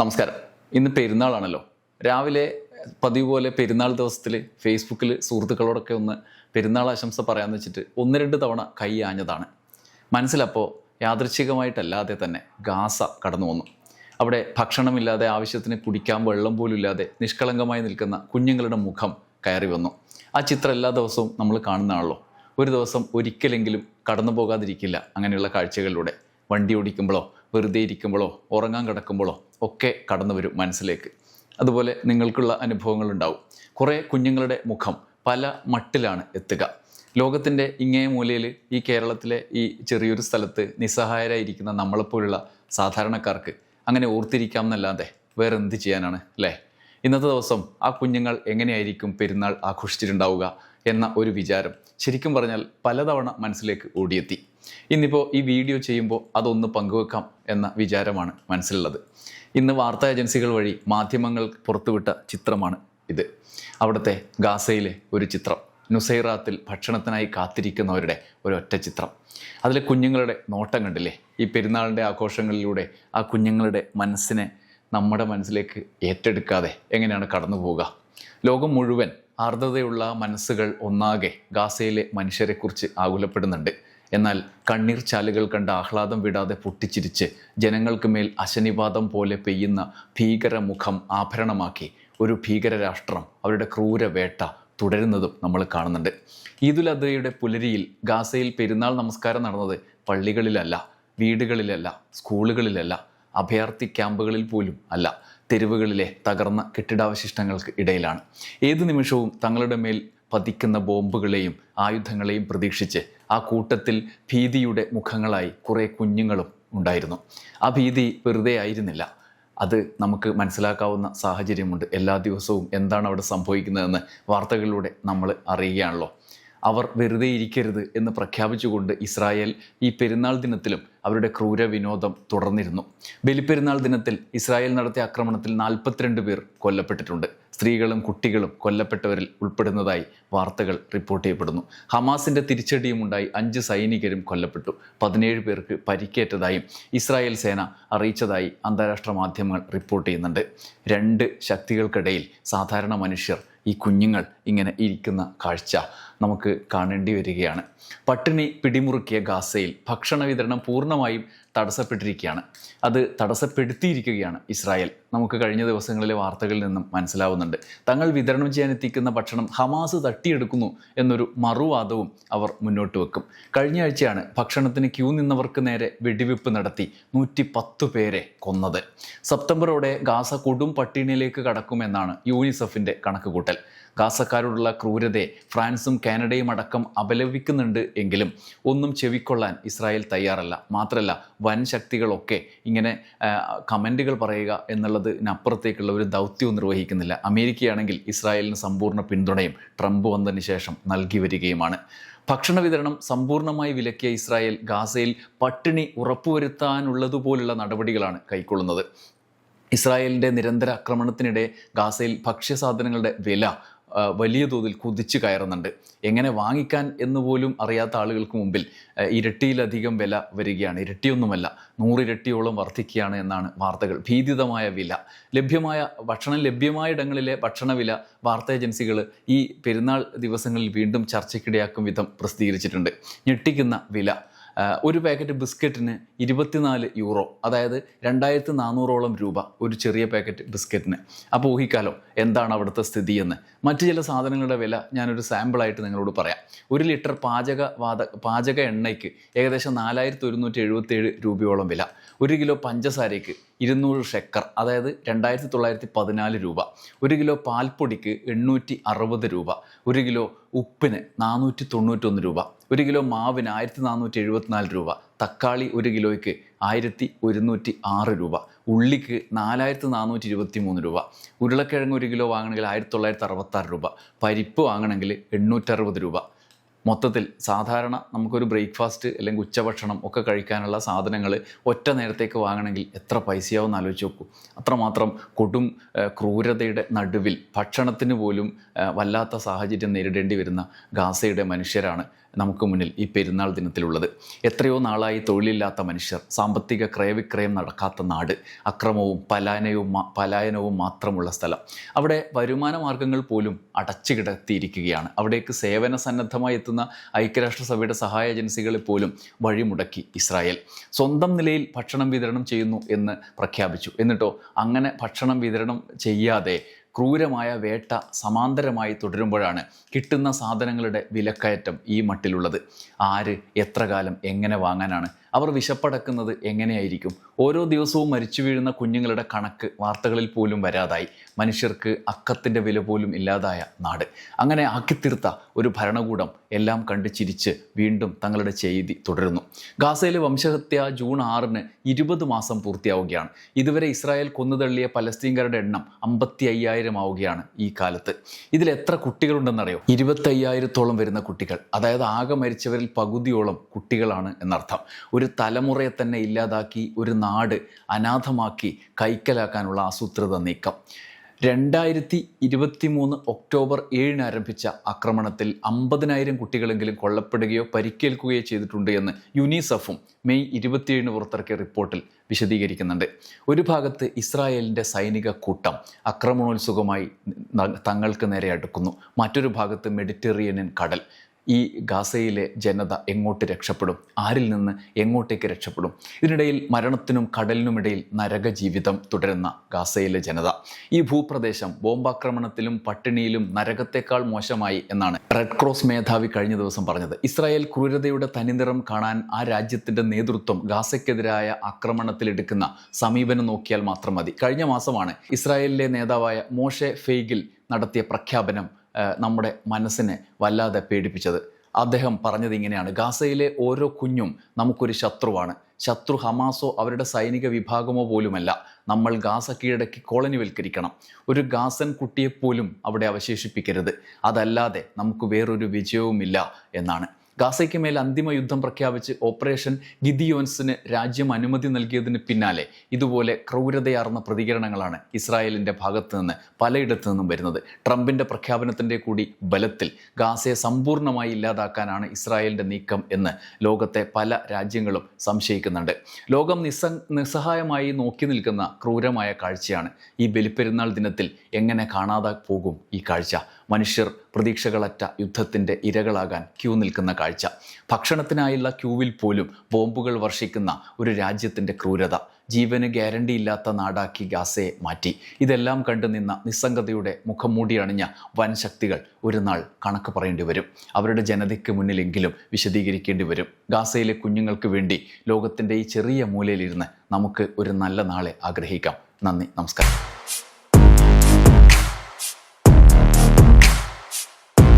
നമസ്കാരം. ഇന്ന് പെരുന്നാളാണല്ലോ. രാവിലെ പതിവ് പോലെ പെരുന്നാൾ ദിവസത്തിൽ ഫേസ്ബുക്കിൽ സുഹൃത്തുക്കളോടൊക്കെ ഒന്ന് പെരുന്നാൾ ആശംസ പറയാമെന്ന് വെച്ചിട്ട് ഒന്ന് രണ്ട് തവണ കൈ ആഞ്ഞതാണ്. മനസ്സിലപ്പോൾ യാദൃച്ഛികമായിട്ടല്ലാതെ തന്നെ ഗാസ കടന്നു വന്നു. അവിടെ ഭക്ഷണമില്ലാതെ ആവശ്യത്തിന് കുടിക്കാൻ വെള്ളം പോലും ഇല്ലാതെ നിഷ്കളങ്കമായി നിൽക്കുന്ന കുഞ്ഞുങ്ങളുടെ മുഖം കയറി വന്നു. ആ ചിത്രം എല്ലാ ദിവസവും നമ്മൾ കാണുന്നതാണല്ലോ. ഒരു ദിവസം ഒരിക്കലെങ്കിലും കടന്നു പോകാതിരിക്കില്ല അങ്ങനെയുള്ള കാഴ്ചകളിലൂടെ. വണ്ടി ഓടിക്കുമ്പോഴോ വെറുതെ ഇരിക്കുമ്പോഴോ ഉറങ്ങാൻ കിടക്കുമ്പോഴോ ഒക്കെ കടന്നു വരും മനസ്സിലേക്ക്. അതുപോലെ നിങ്ങൾക്കുള്ള അനുഭവങ്ങൾ ഉണ്ടാവും കുറേ കുഞ്ഞുങ്ങളുടെ മുഖം പല മട്ടിലാണ് എത്തുക. ലോകത്തിന്റെ ഇങ്ങേ മൂലയിൽ ഈ കേരളത്തിലെ ഈ ചെറിയൊരു സ്ഥലത്ത് നിസ്സഹായരായിരിക്കുന്ന നമ്മളെപ്പോലുള്ള സാധാരണക്കാർക്ക് അങ്ങനെ ഓർത്തിരിക്കാം എന്നല്ലാതെ വേറെ എന്ത് ചെയ്യാനാണ് അല്ലേ? ഇന്നത്തെ ദിവസം ആ കുഞ്ഞുങ്ങൾ എങ്ങനെയായിരിക്കും പെരുന്നാൾ ആഘോഷിച്ചിട്ടുണ്ടാവുക എന്ന ഒരു വിചാരം ശരിക്കും പറഞ്ഞാൽ പലതവണ മനസ്സിലേക്ക് ഓടിയെത്തി. ഇന്നിപ്പോൾ ഈ വീഡിയോ ചെയ്യുമ്പോൾ അതൊന്ന് പങ്കുവെക്കാം എന്ന വിചാരമാണ് മനസ്സിലുള്ളത്. ഇന്ന് വാർത്താ ഏജൻസികൾ വഴി മാധ്യമങ്ങൾ പുറത്തുവിട്ട ചിത്രമാണ് ഇത്. അവിടുത്തെ ഗാസയിലെ ഒരു ചിത്രം. നുസൈറാത്തിൽ ഭക്ഷണത്തിനായി കാത്തിരിക്കുന്നവരുടെ ഒരൊറ്റ ചിത്രം. അതിലെ കുഞ്ഞുങ്ങളുടെ നോട്ടം കണ്ടില്ലേ? ഈ പെരുന്നാളിന്റെ ആഘോഷങ്ങളിലൂടെ ആ കുഞ്ഞുങ്ങളുടെ മനസ്സിനെ നമ്മുടെ മനസ്സിലേക്ക് ഏറ്റെടുക്കാതെ എങ്ങനെയാണ് കടന്നു പോവുക? ലോകം മുഴുവൻ ആർദ്രതയുള്ള മനസ്സുകൾ ഒന്നാകെ ഗാസയിലെ മനുഷ്യരെക്കുറിച്ച് ആകുലപ്പെടുന്നുണ്ട്. എന്നാൽ കണ്ണീർ ചാലുകൾ കണ്ട് ആഹ്ലാദം വിടാതെ പൊട്ടിച്ചിരിച്ച് ജനങ്ങൾക്ക് മേൽ അശനിവാദം പോലെ പെയ്യുന്ന ഭീകരമുഖം ആഭരണമാക്കി ഒരു ഭീകരരാഷ്ട്രം അവരുടെ ക്രൂര വേട്ട തുടരുന്നതും നമ്മൾ കാണുന്നുണ്ട്. ഈദുൽ അദ്ഹയുടെ പുലരിയിൽ ഗാസയിൽ പെരുന്നാൾ നമസ്കാരം നടന്നത് പള്ളികളിലല്ല വീടുകളിലല്ല സ്കൂളുകളിലല്ല അഭയാർത്ഥി ക്യാമ്പുകളിൽ പോലും അല്ല തെരുവുകളിലെ തകർന്ന കെട്ടിടാവശിഷ്ടങ്ങൾക്ക് ഇടയിലാണ്. ഏത് നിമിഷവും തങ്ങളുടെ മേൽ പതിക്കുന്ന ബോംബുകളെയും ആയുധങ്ങളെയും പ്രതീക്ഷിച്ച് ആ കൂട്ടത്തിൽ ഭീതിയുടെ മുഖങ്ങളായി കുറേ കുഞ്ഞുങ്ങളും ഉണ്ടായിരുന്നു. ആ ഭീതി വെറുതെ ആയിരുന്നില്ല. അത് നമുക്ക് മനസ്സിലാക്കാവുന്ന സാഹചര്യമുണ്ട്. എല്ലാ ദിവസവും എന്താണ് അവിടെ സംഭവിക്കുന്നതെന്ന് വാർത്തകളിലൂടെ നമ്മൾ അറിയുകയാണല്ലോ. അവർ വെറുതെ ഇരിക്കരുത് എന്ന് പ്രഖ്യാപിച്ചുകൊണ്ട് ഇസ്രായേൽ ഈ പെരുന്നാൾ ദിനത്തിലും അവരുടെ ക്രൂര വിനോദം തുടർന്നിരുന്നു. ബലിപ്പെരുന്നാൾ ദിനത്തിൽ ഇസ്രായേൽ നടത്തിയ ആക്രമണത്തിൽ നാൽപ്പത്തിരണ്ട് പേർ കൊല്ലപ്പെട്ടിട്ടുണ്ട്. സ്ത്രീകളും കുട്ടികളും കൊല്ലപ്പെട്ടവരിൽ ഉൾപ്പെടുന്നതായി വാർത്തകൾ റിപ്പോർട്ട് ചെയ്യപ്പെടുന്നു. ഹമാസിന്റെ തിരിച്ചടിയും ഉണ്ടായി അഞ്ച് സൈനികരും കൊല്ലപ്പെട്ടു. പതിനേഴ് പേർക്ക് പരിക്കേറ്റതായും ഇസ്രായേൽ സേന അറിയിച്ചതായി അന്താരാഷ്ട്ര മാധ്യമങ്ങൾ റിപ്പോർട്ട് ചെയ്യുന്നുണ്ട്. രണ്ട് ശക്തികൾക്കിടയിൽ സാധാരണ മനുഷ്യർ ഈ കുഞ്ഞുങ്ങൾ ഇങ്ങനെ ഇരിക്കുന്ന കാഴ്ച നമുക്ക് കാണേണ്ടി വരികയാണ്. പട്ടിണി പിടിമുറുക്കിയ ഗാസയിൽ ഭക്ഷണ വിതരണം പൂർണമായും തടസ്സപ്പെട്ടിരിക്കുകയാണ്. അത് തടസ്സപ്പെടുത്തിയിരിക്കുകയാണ് ഇസ്രായേൽ. നമുക്ക് കഴിഞ്ഞ ദിവസങ്ങളിലെ വാർത്തകളിൽ നിന്നും മനസ്സിലാവുന്നുണ്ട്. തങ്ങൾ വിതരണം ചെയ്യാൻ എത്തിക്കുന്ന ഭക്ഷണം ഹമാസ് തട്ടിയെടുക്കുന്നു എന്നൊരു മറുവാദവും അവർ മുന്നോട്ട് വെക്കും. കഴിഞ്ഞ ആഴ്ചയാണ് ഭക്ഷണത്തിന് ക്യൂ നിന്നവർക്ക് നേരെ വെടിവെപ്പ് നടത്തി നൂറ്റി പത്ത് പേരെ കൊന്നത്. സെപ്റ്റംബറോടെ ഗാസ കൊടും പട്ടിണിയിലേക്ക് കടക്കുമെന്നാണ് യൂനിസെഫിന്റെ കണക്കുകൂട്ടൽ. ഗാസക്കാരോടുള്ള ക്രൂരതയെ ഫ്രാൻസും കാനഡയും അടക്കം അപലപിക്കുന്നുണ്ട് എങ്കിലും ഒന്നും ചെവിക്കൊള്ളാൻ ഇസ്രായേൽ തയ്യാറല്ല. മാത്രമല്ല വൻ ശക്തികളൊക്കെ ഇങ്ങനെ കമന്റുകൾ പറയുക എന്നുള്ളതിനപ്പുറത്തേക്കുള്ള ഒരു ദൗത്യവും നിർവഹിക്കുന്നില്ല. അമേരിക്കയാണെങ്കിൽ ഇസ്രായേലിന് സമ്പൂർണ പിന്തുണയും ട്രംപ് വന്നതിന് ശേഷം നൽകി വരികയുമാണ്. ഭക്ഷണ വിതരണം സമ്പൂർണമായി വിലക്കിയ ഇസ്രായേൽ ഗാസയിൽ പട്ടിണി ഉറപ്പുവരുത്താനുള്ളതുപോലുള്ള നടപടികളാണ് കൈക്കൊള്ളുന്നത്. ഇസ്രായേലിന്റെ നിരന്തര ആക്രമണത്തിനിടെ ഗാസയിൽ ഭക്ഷ്യസാധനങ്ങളുടെ വില വലിയ തോതിൽ കുതിച്ചു കയറുന്നുണ്ട്. എങ്ങനെ വാങ്ങിക്കാൻ എന്ന് പോലും അറിയാത്ത ആളുകൾക്ക് മുമ്പിൽ ഇരട്ടിയിലധികം വില വരികയാണ്. ഇരട്ടിയൊന്നുമല്ല നൂറിരട്ടിയോളം വർദ്ധിക്കുകയാണ് എന്നാണ് വാർത്തകൾ. ഭീതിതമായ വില. ലഭ്യമായ ഭക്ഷണം ലഭ്യമായ ഇടങ്ങളിലെ ഭക്ഷണവില വാർത്താ ഏജൻസികൾ ഈ പെരുന്നാൾ ദിവസങ്ങളിൽ വീണ്ടും ചർച്ചയ്ക്കിടയാക്കും വിധം പ്രസിദ്ധീകരിച്ചിട്ടുണ്ട്. ഞെട്ടിക്കുന്ന വില. ഒരു പാക്കറ്റ് ബിസ്ക്കറ്റിന് ഇരുപത്തിനാല് യൂറോ അതായത് രണ്ടായിരത്തി നാനൂറോളം രൂപ ഒരു ചെറിയ പാക്കറ്റ് ബിസ്ക്കറ്റിന്. അപ്പോൾ ഊഹിക്കാലോ എന്താണ് അവിടുത്തെ സ്ഥിതി എന്ന്. മറ്റു ചില സാധനങ്ങളുടെ വില ഞാനൊരു സാമ്പിളായിട്ട് നിങ്ങളോട് പറയാം. ഒരു ലിറ്റർ പാചക വാത പാചക എണ്ണയ്ക്ക് ഏകദേശം നാലായിരത്തി ഒരുന്നൂറ്റി എഴുപത്തേഴ് രൂപയോളം വില. ഒരു കിലോ പഞ്ചസാരയ്ക്ക് ഇരുന്നൂറ് ഷെക്കർ അതായത് രണ്ടായിരത്തി തൊള്ളായിരത്തി പതിനാല് രൂപ. ഒരു കിലോ പാൽപ്പൊടിക്ക് എണ്ണൂറ്റി അറുപത് രൂപ. ഒരു കിലോ ഉപ്പിന് നാനൂറ്റി തൊണ്ണൂറ്റൊന്ന് രൂപ ഒരു കിലോ മാവിന് ആയിരത്തി നാനൂറ്റി എഴുപത്തിനാല് രൂപ തക്കാളി ഒരു കിലോയ്ക്ക് ആയിരത്തി ഒരുന്നൂറ്റി ആറ് രൂപ ഉള്ളിക്ക് നാലായിരത്തി നാനൂറ്റി ഇരുപത്തി മൂന്ന് രൂപ ഉരുളക്കിഴങ്ങ് ഒരു കിലോ വാങ്ങണമെങ്കിൽ ആയിരത്തി തൊള്ളായിരത്തി അറുപത്താറ് രൂപ പരിപ്പ് വാങ്ങണമെങ്കിൽ എണ്ണൂറ്ററുപത് രൂപ മൊത്തത്തിൽ സാധാരണ നമുക്കൊരു ബ്രേക്ക്ഫാസ്റ്റ് അല്ലെങ്കിൽ ഉച്ചഭക്ഷണം ഒക്കെ കഴിക്കാനുള്ള സാധനങ്ങൾ ഒറ്റ നേരത്തേക്ക് വാങ്ങണമെങ്കിൽ എത്ര പൈസയാവും ആലോചിച്ച് നോക്കൂ. അത്രമാത്രം കൊടും ക്രൂരതയുടെ നടുവിൽ ഭക്ഷണത്തിന് പോലും വല്ലാത്ത സാഹചര്യം നേരിടേണ്ടി വരുന്ന ഗാസയുടെ മനുഷ്യരാണ് നമുക്ക് മുന്നിൽ ഈ പെരുന്നാൾ ദിനത്തിലുള്ളത്. എത്രയോ നാളായി തൊഴിലില്ലാത്ത മനുഷ്യർ സാമ്പത്തിക ക്രയവിക്രയം നടക്കാത്ത നാട് അക്രമവും പലായനവും പലായനവും മാത്രമുള്ള സ്ഥലം. അവിടെ വരുമാന മാർഗങ്ങൾ പോലും അടച്ചു കിടത്തിയിരിക്കുകയാണ് അവിടേക്ക് സേവന സന്നദ്ധമായി എത്തുന്ന ഐക്യരാഷ്ട്രസഭയുടെ സഹായ ഏജൻസികളെ പോലും വഴിമുടക്കി ഇസ്രായേൽ. സ്വന്തം നിലയിൽ ഭക്ഷണം വിതരണം ചെയ്യുന്നു എന്ന് പ്രഖ്യാപിച്ചു. എന്നിട്ടോ അങ്ങനെ ഭക്ഷണം വിതരണം ചെയ്യാതെ ക്രൂരമായ വേട്ട സമാന്തരമായി തുടരുമ്പോഴാണ് കിട്ടുന്ന സാധനങ്ങളുടെ വിലക്കയറ്റം ഈ മട്ടിലുള്ളത്. ആര് എത്ര കാലം എങ്ങനെ വാങ്ങാനാണ് അവർ വിശപ്പടക്കുന്നത് എങ്ങനെയായിരിക്കും? ഓരോ ദിവസവും മരിച്ചു വീഴുന്ന കുഞ്ഞുങ്ങളുടെ കണക്ക് വാർത്തകളിൽ പോലും വരാതായി. മനുഷ്യർക്ക് അക്കത്തിന്റെ വില പോലും ഇല്ലാതായ നാട്. അങ്ങനെ ആക്കിത്തീർത്ത ഒരു ഭരണകൂടം എല്ലാം കണ്ട് ചിരിച്ച് വീണ്ടും തങ്ങളുടെ ചെയ്തി തുടരുന്നു. ഗാസയിലെ വംശഹത്യ ജൂൺ ആറിന് ഇരുപത് മാസം പൂർത്തിയാവുകയാണ്. ഇതുവരെ ഇസ്രായേൽ കൊന്നുതള്ളിയ പലസ്തീൻകാരുടെ എണ്ണം അമ്പത്തി അയ്യായിരം ആവുകയാണ് ഈ കാലത്ത്. ഇതിൽ എത്ര കുട്ടികളുണ്ടെന്നറിയോ? ഇരുപത്തയ്യായിരത്തോളം വരുന്ന കുട്ടികൾ. അതായത് ആകെ മരിച്ചവരിൽ പകുതിയോളം കുട്ടികളാണ് എന്നർത്ഥം. ഒരു തലമുറയെ തന്നെ ഇല്ലാതാക്കി ഒരു നാട് അനാഥമാക്കി കൈക്കലാക്കാനുള്ള ആസൂത്രിത നീക്കം. രണ്ടായിരത്തി ഇരുപത്തി മൂന്ന് ഒക്ടോബർ ഏഴിന് ആരംഭിച്ച ആക്രമണത്തിൽ അമ്പതിനായിരം കുട്ടികളെങ്കിലും കൊല്ലപ്പെടുകയോ പരിക്കേൽക്കുകയോ ചെയ്തിട്ടുണ്ട് എന്ന് യുനിസെഫും മെയ് ഇരുപത്തിയേഴിന് പുറത്തിറക്കിയ റിപ്പോർട്ടിൽ വിശദീകരിക്കുന്നുണ്ട്. ഒരു ഭാഗത്ത് ഇസ്രായേലിന്റെ സൈനിക കൂട്ടം ആക്രമണോത്സുകമായി തങ്ങൾക്ക് നേരെ അടുക്കുന്നു. മറ്റൊരു ഭാഗത്ത് മെഡിറ്ററേനിയൻ കടൽ. ഈ ഗാസയിലെ ജനത എങ്ങോട്ട് രക്ഷപ്പെടും? ആരിൽ നിന്ന് എങ്ങോട്ടേക്ക് രക്ഷപ്പെടും? ഇതിനിടയിൽ മരണത്തിനും കടലിനുമിടയിൽ നരക ജീവിതം തുടരുന്ന ഗാസയിലെ ജനത. ഈ ഭൂപ്രദേശം ബോംബാക്രമണത്തിലും പട്ടിണിയിലും നരകത്തേക്കാൾ മോശമായി എന്നാണ് റെഡ് ക്രോസ് മേധാവി കഴിഞ്ഞ ദിവസം പറഞ്ഞത്. ഇസ്രായേൽ ക്രൂരതയുടെ തനിനിറം കാണാൻ ആ രാജ്യത്തിന്റെ നേതൃത്വം ഗാസയ്ക്കെതിരായ ആക്രമണത്തിലെടുക്കുന്ന സമീപനം നോക്കിയാൽ മാത്രം മതി. കഴിഞ്ഞ മാസമാണ് ഇസ്രായേലിലെ നേതാവായ മോഷെ ഫെയ്ഗിൽ നടത്തിയ പ്രഖ്യാപനം നമ്മുടെ മനസ്സിനെ വല്ലാതെ പേടിപ്പിച്ചത്. അദ്ദേഹം പറഞ്ഞത് ഇങ്ങനെയാണ്. ഗാസയിലെ ഓരോ കുഞ്ഞും നമുക്കൊരു ശത്രുവാണ്. ശത്രു ഹമാസോ അവരുടെ സൈനിക വിഭാഗമോ പോലുമല്ല. നമ്മൾ ഗാസ കീഴടക്കി കോളനിവൽക്കരിക്കണം. ഒരു ഗാസൻ കുട്ടിയെപ്പോലും അവിടെ അവശേഷിപ്പിക്കരുത്. അതല്ലാതെ നമുക്ക് വേറൊരു വിജയവുമില്ല എന്നാണ്. ഗാസയ്ക്ക് മേൽ അന്തിമ യുദ്ധം പ്രഖ്യാപിച്ച് ഓപ്പറേഷൻ ഗിദിയോൻസിന് രാജ്യം അനുമതി നൽകിയതിന് പിന്നാലെ ഇതുപോലെ ക്രൂരതയാർന്ന പ്രതികരണങ്ങളാണ് ഇസ്രായേലിന്റെ ഭാഗത്തു നിന്ന് പലയിടത്തു നിന്നും വരുന്നത്. ട്രംപിന്റെ പ്രഖ്യാപനത്തിന്റെ കൂടി ബലത്തിൽ ഗാസയെ സമ്പൂർണമായി ഇല്ലാതാക്കാനാണ് ഇസ്രായേലിന്റെ നീക്കം എന്ന് ലോകത്തെ പല രാജ്യങ്ങളും സംശയിക്കുന്നുണ്ട്. ലോകം നിസ്സ നിസ്സഹായമായി നോക്കി നിൽക്കുന്ന ക്രൂരമായ കാഴ്ചയാണ് ഈ ബലിപ്പെരുന്നാൾ ദിനത്തിൽ എങ്ങനെ കാണാതെ പോകും ഈ കാഴ്ച? മനുഷ്യർ പ്രതീക്ഷകളറ്റ യുദ്ധത്തിന്റെ ഇരകളാകാൻ ക്യൂ നിൽക്കുന്ന കാഴ്ച. ഭക്ഷണത്തിനായുള്ള ക്യൂവിൽ പോലും ബോംബുകൾ വർഷിക്കുന്ന ഒരു രാജ്യത്തിന്റെ ക്രൂരത ജീവന് ഗ്യാരണ്ടിയില്ലാത്ത നാടാക്കി ഗാസയെ മാറ്റി. ഇതെല്ലാം കണ്ടു നിന്ന നിസ്സംഗതയുടെ മുഖം മൂടി അണിഞ്ഞ വൻ ശക്തികൾ ഒരു നാൾ കണക്ക് പറയേണ്ടി വരും. അവരുടെ ജനതയ്ക്ക് മുന്നിലെങ്കിലും വിശദീകരിക്കേണ്ടി വരും. ഗാസയിലെ കുഞ്ഞുങ്ങൾക്ക് വേണ്ടി ലോകത്തിന്റെ ഈ ചെറിയ മൂലയിലിരുന്ന് നമുക്ക് ഒരു നല്ല നാളെ ആഗ്രഹിക്കാം. നന്ദി നമസ്കാരം.